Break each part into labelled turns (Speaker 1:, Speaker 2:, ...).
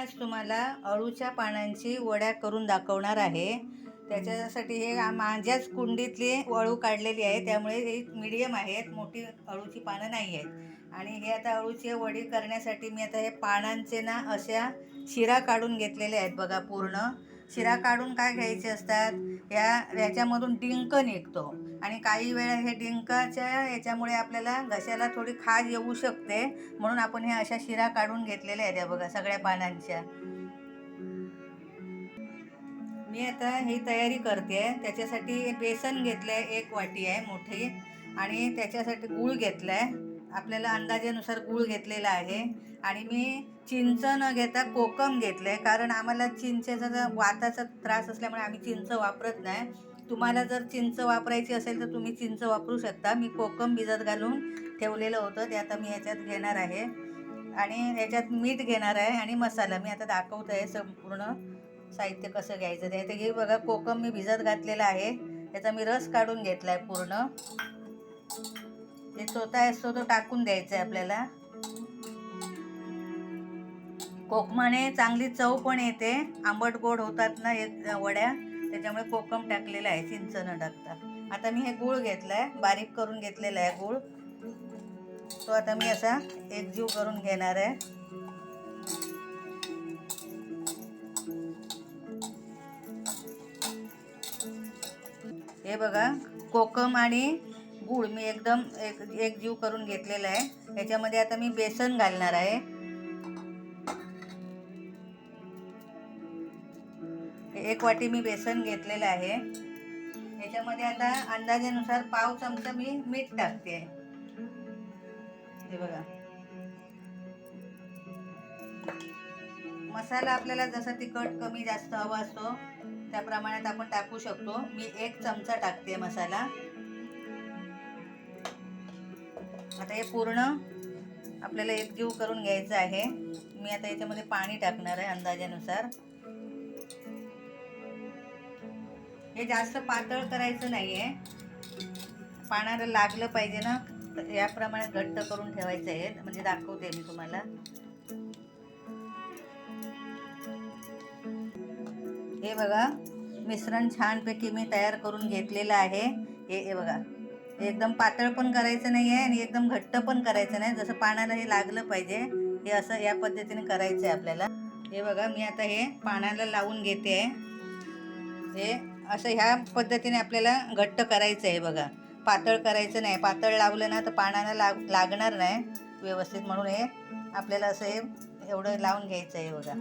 Speaker 1: आज तुम्हाला अळूच्या पानांची वड्या करून दाखवणार आहे. त्याच्यासाठी हे माझ्याच कुंडीतली अळू काढलेली आहे. त्यामुळे ही मिडियम आहेत. मोठी अळूची पानं नाही आहेत. आणि हे आता अळूची वडी करण्यासाठी मी आता हे पानांचे ना अशा शिरा काढून घेतलेल्या आहेत बघा पूर्ण. शिरा काढून काय घ्यायचे असतात? या याच्यामधून डिंक निघतो. आणि काही वेळा हे डिंकाच्या याच्यामुळे आपल्याला घशाला थोडी खाज येऊ शकते. म्हणून आपण हे अशा शिरा काढून घेतलेल्या आहेत या बघा सगळ्या पानांच्या. मी आता ही तयारी करते. त्याच्यासाठी बेसन घेतलं आहे एक वाटी आहे मोठी. आणि त्याच्यासाठी गूळ घेतला आहे आपल्याला अंदाजानुसार गूळ घेतलेला आहे. आणि मी चिंच न घेता कोकम घेतलं आहे कारण आम्हाला चिंचेचा जर वाताचा त्रास असल्यामुळे आम्ही चिंच वापरत नाही. तुम्हाला जर चिंच वापरायची असेल तर तुम्ही चिंच वापरू शकता. मी कोकम भिजत घालून ठेवलेलं होतं. ते आता मी ह्याच्यात घेणार आहे. आणि ह्याच्यात मीठ घेणार आहे आणि मसाला. मी आता दाखवत आहे संपूर्ण साहित्य कसं घ्यायचं ते. ते हे बघा कोकम मी भिजत घातलेला आहे. त्याचा मी रस काढून घेतला आहे पूर्ण. ते चोथा असतो तो टाकून द्यायचा आहे आपल्याला. कोकमाने चांगली चव पण येते. आंबट गोड होतात ना एक वड्या त्याच्यामुळे कोकम टाकलेलं आहे चिंच न टाकता. आता मी हे गूळ घेतलं आहे बारीक करून घेतलेला आहे गूळ. तो आता मी असा एकजीव करून घेणार आहे. हे बघा कोकम आणि गूळ मी एकदम एक एक जीव करून घेतलेला आहे. याच्यामध्ये आता मी बेसन घालणार आहे. एक वाटी मी बेसन घेतलेलं आहे. याच्यामध्ये आता अंदाजेनुसार पाव चमचा मी मीठ टाकते. हे बघा. मसाला आपल्याला जसा तिखट कमी जास्त हवा असतो त्या प्रमाणात आपण टाकू शकतो. मी एक चमचा टाकते मसाला. आता हे पूर्ण आपल्याला एक जीव करून घ्यायचं आहे. मी आता याच्यामध्ये पाणी टाकणार आहे अंदाजानुसार. हे जास्त पातळ करायचं नाही आहे पाण्याला लागलं पाहिजे ना तर याप्रमाणे घट्ट करून ठेवायचं आहे. म्हणजे दाखवते मी तुम्हाला. हे बघा मिश्रण छानपैकी मी तयार करून घेतलेलं आहे. हे हे बघा. एकदम पातळ पण करायचं नाही आहे आणि एकदम घट्ट पण करायचं नाही. जसं पानाला हे लागलं पाहिजे हे असं या पद्धतीने करायचं आहे आपल्याला. हे बघा मी आता हे पानाला लावून घेते. आहे हे असं ह्या पद्धतीने आपल्याला घट्ट करायचं आहे बघा. पातळ करायचं नाही. पातळ लावलं ना तर पानाला लाग लागणार नाही व्यवस्थित. म्हणून हे आपल्याला असं हे एवढं लावून घ्यायचं आहे बघा.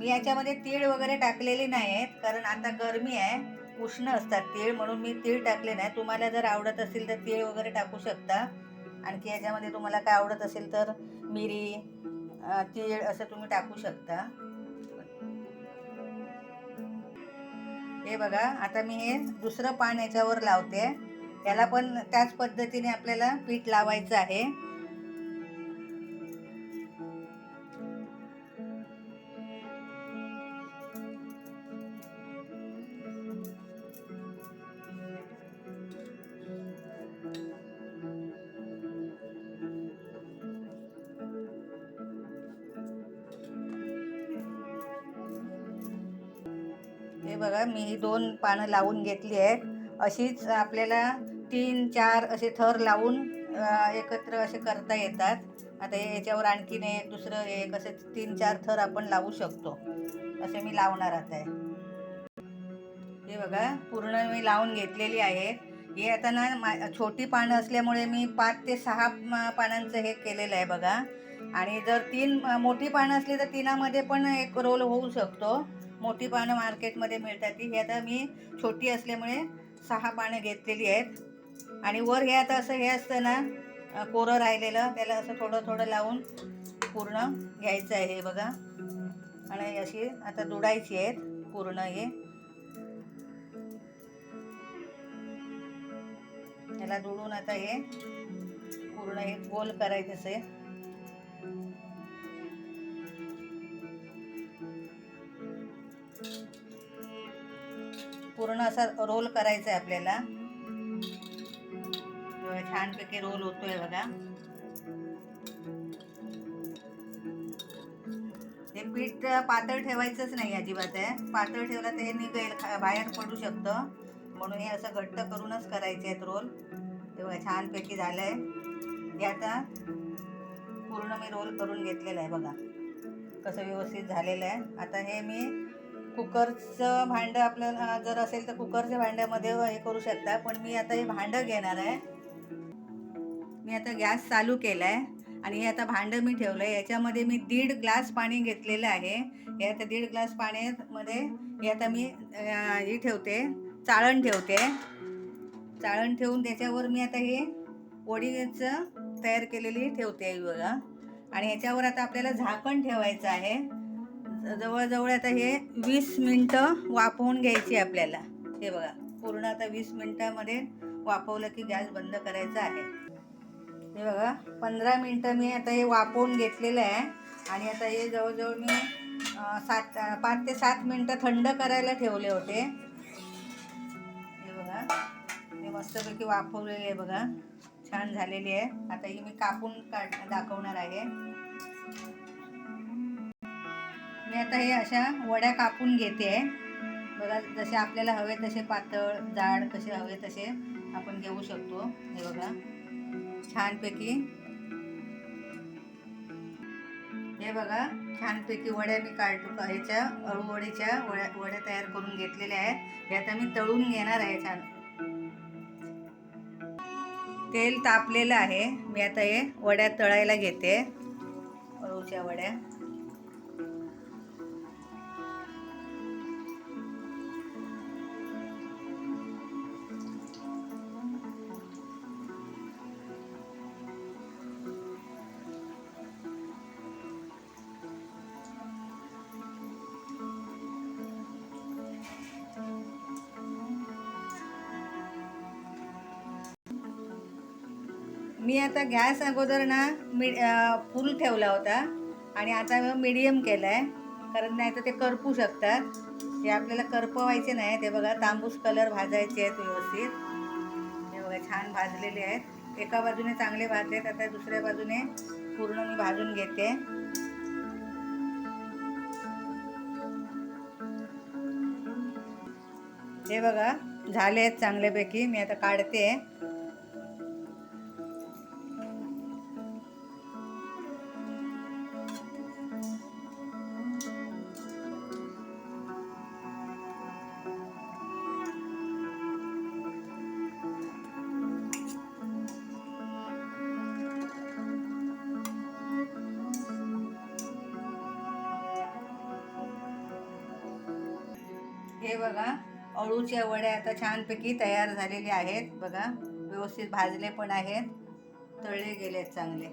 Speaker 1: मी याच्यामध्ये तीळ वगैरे टाकलेले नाही आहेत कारण आता गरमी आहे उष्ण असतात तीळ म्हणून मी तीळ टाकले नाही. तुम्हाला जर आवडत असेल तर तीळ वगैरे टाकू शकता. आणखी याच्यामध्ये तुम्हाला काय आवडत असेल तर मिरी तीळ असं तुम्ही टाकू शकता. हे बघा आता मी हे दुसरं पान याच्यावर लावते. याला पण त्याच पद्धतीने आपल्याला पीठ लावायचं आहे. बघा मी ही दोन पानं लावून घेतली आहेत. अशीच आपल्याला तीन चार असे थर लावून एकत्र असे करता येतात. आता हे याच्यावर आणखीन एक दुसरं एक असे तीन चार थर आपण लावू शकतो. असे मी लावणार आता. आहे हे बघा पूर्ण मी लावून घेतलेली आहे. हे आता ना मा छोटी पानं असल्यामुळे मी पाच ते सहा पानांचं हे केलेलं आहे बघा. आणि जर तीन मोठी पानं असली तर तिनामध्ये पण एक रोल होऊ शकतो. मोठी पानं मार्केटमध्ये मिळतात ती. ही आता मी छोटी असल्यामुळे सहा पानं घेतलेली आहेत. आणि वर हे आता असं हे असतं ना कोरं राहिलेलं. त्याला असं थोडं थोडं लावून पूर्ण घ्यायचं आहे हे बघा. आणि अशी आता दुडायची आहेत पूर्ण हे. याला दुडून आता हे पूर्ण हे गोल करायचं आहे. पूर्ण असा रोल करायचा आहे आपल्याला. छानपैकी रोल होतोय बघा. हे पीठ पातळ ठेवायचंच नाही अजिबात आहे. पातळ ठेवलं तर हे निघेल खा- बाहेर पडू शकतं. म्हणून हे असं घट्ट करूनच करायचे आहेत रोल. हे बघा छानपैकी झालं आहे हे आता पूर्ण मी रोल करून घेतलेला आहे बघा. कसं व्यवस्थित झालेलं आहे. आता हे मी कुकरचं भांडं आपल्याला जर असेल तर कुकरच्या भांड्यामध्ये हे करू शकता. पण मी आता हे भांडं घेणार आहे. मी आता गॅस चालू केला आहे आणि हे आता भांडं मी ठेवलं आहे याच्यामध्ये मी दीड ग्लास पाणी घेतलेलं आहे. हे आता दीड ग्लास पाण्यामध्ये हे आता मी हे ठेवते. चाळण ठेवते. चाळण ठेवून त्याच्यावर मी आता हे वडीचं तयार केलेली ठेवते आहे बघा. आणि ह्याच्यावर आता आपल्याला झाकण ठेवायचं आहे. जवळजवळ आता हे वीस मिनटं वाफवून घ्यायची आपल्याला. हे बघा पूर्ण आता वीस मिनटामध्ये वाफवलं की गॅस बंद करायचा आहे. हे बघा पंधरा मिनटं मी आता हे वाफवून घेतलेलं आहे. आणि आता हे जवळजवळ मी सात पाच ते सात मिनटं थंड करायला ठेवले होते. हे बघा हे मस्तपैकी वाफवलेले आहे बघा. छान झालेली आहे. आता ही मी कापून काढ दाखवणार आहे. मी आता हे अशा वड्या कापून घेते. आहे बघा जसे आपल्याला हवे तसे पातळ जाड कसे हवे तसे आपण घेऊ शकतो. हे बघा छानपैकी. हे बघा छानपैकी वड्या मी काढतो ह्याच्या अळूवडीच्या वड्या वड्या तयार करून घेतलेल्या आहेत. हे आता मी तळून घेणार आहे छान. तेल तापलेलं आहे. मी आता हे वड्या तळायला घेते. अळूच्या वड्या. मी आता गॅस अगोदर ना मी फुल ठेवला होता आणि आता मीडियम केला आहे कारण नाही तर ते करपू शकतात. हे आपल्याला करपवायचे नाही. ते बघा तांबूस कलर भाजायचे आहेत व्यवस्थित. हे बघा छान भाजलेले आहेत. एका बाजूने चांगले भाजलेत आता दुसऱ्या बाजूने पूर्ण मी भाजून घेते. हे बघा झाले आहेत चांगल्यापैकी. मी आता काढते. हे बघा अळूच्या वड्या आता छानपैकी तयार झालेल्या आहेत. बघा व्यवस्थित भाजले पण आहेत. तळले गेले आहेत चांगले.